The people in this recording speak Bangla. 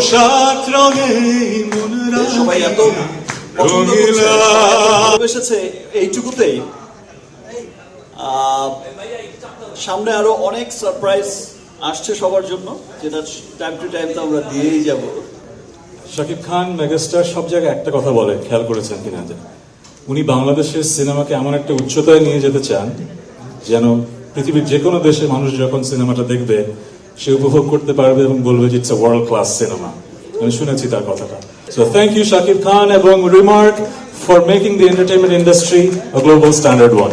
অবসাদ রঙে মন সবাই এত ভালোবেসেছে এইটুকুতেই। সামনে আরও অনেক সারপ্রাইজ আসছে সবার জন্য যেটা টাইম টু টাইম তো আমরা দিয়েই যাব। শাকিব খান মেগাস্টার সব জায়গায় একটা কথা বলে খেয়াল করেছেন কিনা যে উনি বাংলাদেশের সিনেমাকে এমন একটা উচ্চতায় নিয়ে যেতে চান যেন পৃথিবীর যে কোনো দেশে মানুষ যখন সিনেমাটা দেখবে সে উপভোগ করতে পারবে এবং বলবে যে ইটস ওয়ার্ল্ড ক্লাস সিনেমা আমি শুনেছি তার কথাটা। So thank you Shakib Khan এবং Remark for making the entertainment industry global standard one